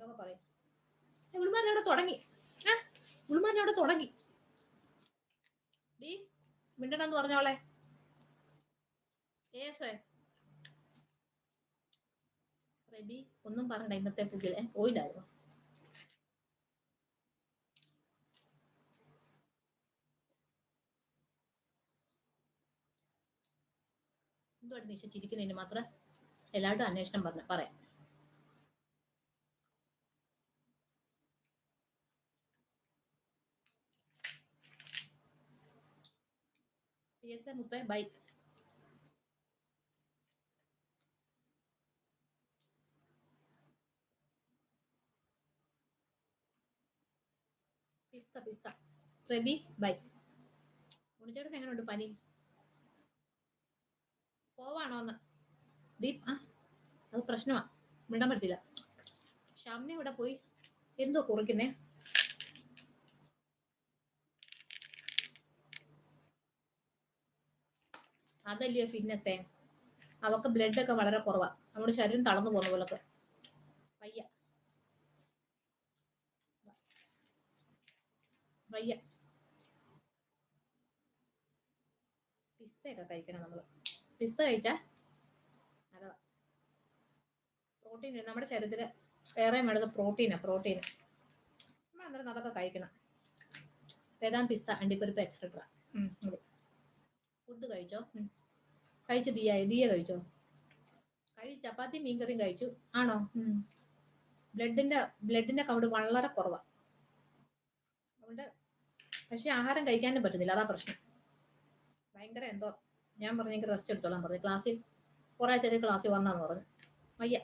എന്തൊക്കെ പറയും? ഉൾമാരവിടെ തുടങ്ങി. ആ ഉൾമാരവിടെ തുടങ്ങി. ഡീ മിണ്ടണെന്ന് പറഞ്ഞോളെ റബി ഒന്നും പറയണ്ട. ഇന്നത്തെ പുതിയ പോയില്ലായിരുന്നു എന്തുവാണ് നിശ മാത്രം? എല്ലാവരും അന്വേഷണം പറഞ്ഞ. പറയാം. എസ് എ മുത്തേ പിസ്ത പിസ്ത റബി ബൈ ഉണിച്ചേട്ടൻ എങ്ങനെയുണ്ട് പനി പോവാണോ ഒന്ന് ഡീപ് ആ അത് പ്രശ്നമാ മിണ്ടാൻ പറ്റില്ല ഷാമിനെ ഇവിടെ പോയി എന്തോ കുറിക്കുന്നേ അതല്ലയോ ഫിറ്റ്നസ്സേ അവക്ക് ബ്ലഡ് ഒക്കെ വളരെ കുറവാ. നമ്മുടെ ശരീരം തളർന്നു പോകുന്ന പോലൊക്കെ. വയ്യ. വയ്യ. പിസ്തയൊക്കെ കഴിക്കണം നമ്മൾ. പിസ്ത കഴിച്ചാ നല്ലതാ. പ്രോട്ടീൻ നമ്മുടെ ശരീരത്തിൽ വേറെ വേണ്ടത് പ്രോട്ടീനാ പ്രോട്ടീൻ നമ്മൾ അന്നേരം അതൊക്കെ കഴിക്കണം. വേദാം പിസ്ത അണ്ടിപ്പരിപ്പ് എക്സെട്ര കഴിച്ചോ. കഴിച്ചു ദിയ ദിയ കഴിച്ചോ? കഴി ചപ്പാത്തി മീൻകറിയും കഴിച്ചു. ആണോ? ബ്ലഡിന്റെ ബ്ലഡിന്റെ കൗണ്ട് വളരെ കുറവാ. അതുകൊണ്ട് പക്ഷെ ആഹാരം കഴിക്കാനും പറ്റുന്നില്ല അതാ പ്രശ്നം. ഭയങ്കര എന്തോ ഞാൻ പറഞ്ഞെങ്കിൽ റെസ്റ്റ് എടുത്തോളാൻ പറഞ്ഞു. ക്ലാസ്സിൽ കുറെ ചെറിയ ക്ലാസ്സിൽ വന്നാന്ന് പറഞ്ഞു. വയ്യ.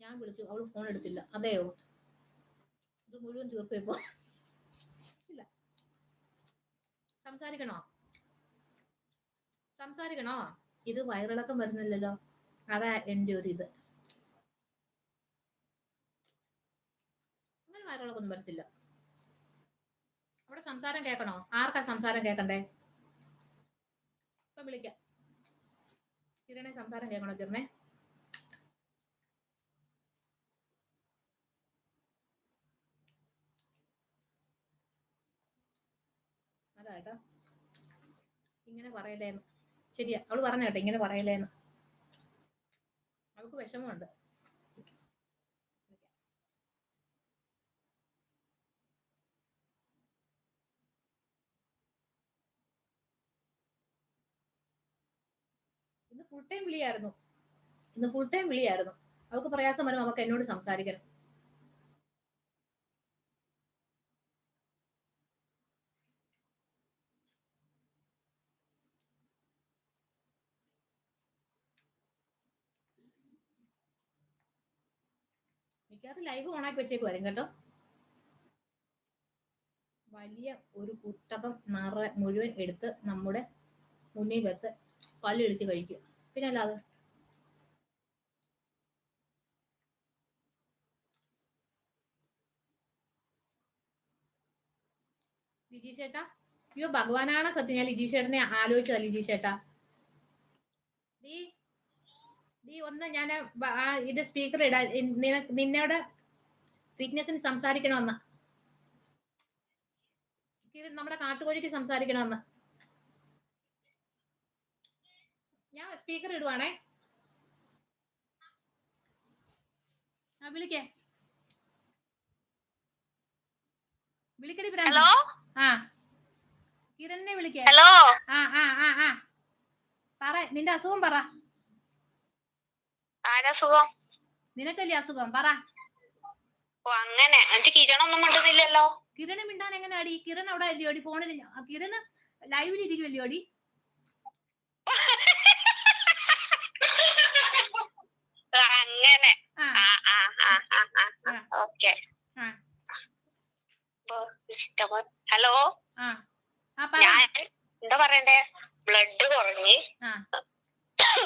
ഞാൻ വിളിച്ചു. അവൾ ഫോൺ എടുത്തില്ല. അതെയോ ഇത് മുഴുവൻ തീർക്കും ഇപ്പോ? ഇല്ല. സംസാരിക്കണോ? സംസാരിക്കണോ? ഇത് വയറിളക്കം വരുന്നില്ലല്ലോ. അതാ എന്റെ ഒരു ഇത്. അങ്ങനെ വയറിളക്കൊന്നും വരത്തില്ല. അവിടെ സംസാരം കേൾക്കണോ? ആർക്കാ സംസാരം കേൾക്കണ്ടേ? ഇപ്പൊ വിളിക്കാം. കിരണെ സംസാരം കേൾക്കണോ കിരണെ? അതാ കേട്ടോ. ഇങ്ങനെ പറയലേന്ന് ശരിയാ. അവൾ പറഞ്ഞ കേട്ടോ ഇങ്ങനെ പറയലേന്ന്. അവൾക്ക് വിഷമമുണ്ട്. ഇന്ന് ഫുൾ ടൈം വിളിയായിരുന്നു. ഇന്ന് ഫുൾ ടൈം വിളിയായിരുന്നു. അവൾക്ക് പ്രയാസം വരുമ്പോൾ അവൾക്ക് എന്നോട് സംസാരിക്കണം. മിക്കവാറും ലൈവ് വെച്ചേക്ക് വരും കേട്ടോ. വലിയ ഒരു കുട്ടകം നിറ മുഴുവൻ എടുത്ത് നമ്മുടെ മുന്നിൽ വെച്ച് പല്ലിടിച്ച് കഴിക്കുക. പിന്നെ അല്ലാതെ? ലിജി ചേട്ടാ? അയ്യോ ഭഗവാനാണ് സത്യം. ഞാൻ ലിജി ചേട്ടനെ ആലോചിച്ചതാ ലിജി ചേട്ടാ. നീ നീ ഒന്ന് ഞാൻ ഇത് സ്പീക്കർ ഇടാൻ നിന്നോട് ഫിറ്റ്നസിന് സംസാരിക്കണമെന്ന് നമ്മുടെ കാട്ടുകോഴിക്ക് സംസാരിക്കണമെന്ന് ഞാൻ സ്പീക്കർ ഇടുവാണേ. ആ വിളിക്കേ. വിളിക്കടി. ഹലോ? ആ. കിരണിനെ വിളിക്കേ. ഹലോ? ആ ആ ആ ആ. പറ നിന്റെ അസുഖം പറ. ആരാ സുഖം? നിനക്കല്ലേ അസുഖം പറ. ഓ അങ്ങനെ. എന്നിട്ട് കിരണൊന്നും മിണ്ടുന്നില്ലല്ലോ? കിരണ് മിണ്ടാൻ എങ്ങനെ അടി കിരൺ അവിടെ അല്ലേ അടി ഫോണിൽ കിരൺ ലൈവിൽ ഇരിക്കുമല്ലോ അടി ആ, അങ്ങനെ. ഓക്കെ. ഹലോ? ഞാൻ എന്താ പറയണ്ടേ? ബ്ലഡ് കുറഞ്ഞ്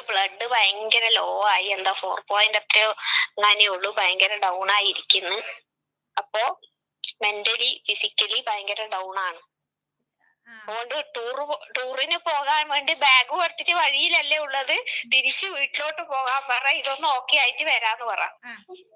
ബ്ലഡ് ഭയങ്കര ലോ ആയി. എന്താ ഫോർ പോയിന്റ് എത്രയോ അങ്ങനെ ഉള്ളൂ. ഭയങ്കര ഡൗൺ ആയിരിക്കുന്നു. അപ്പോ മെന്റലി ഫിസിക്കലി ഭയങ്കര ഡൗൺ ആണ്. അതുകൊണ്ട് ടൂർ ടൂറിന് പോകാൻ വേണ്ടി ബാഗ് എടുത്തിട്ട് വഴിയിലല്ലേ ഉള്ളത്. തിരിച്ച് വീട്ടിലോട്ട് പോകാൻ പറ. ഇതൊന്നും ഓക്കെ ആയിട്ട് വരാന്ന് പറ.